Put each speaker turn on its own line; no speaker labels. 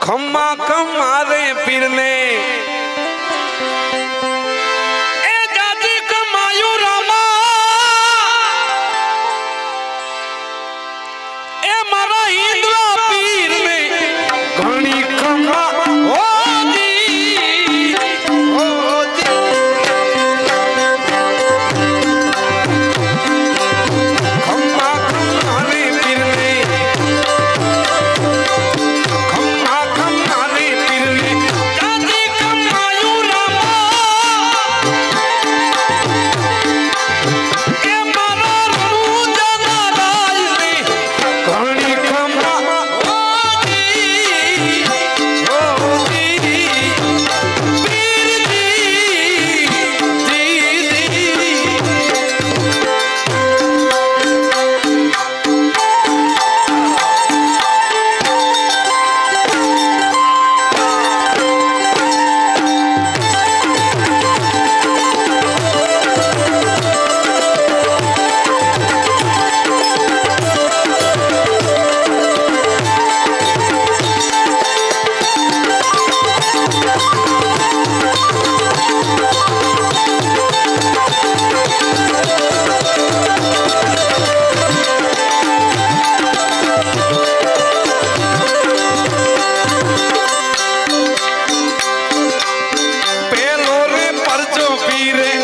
ખમ્મા કમારે પીરને বাইরে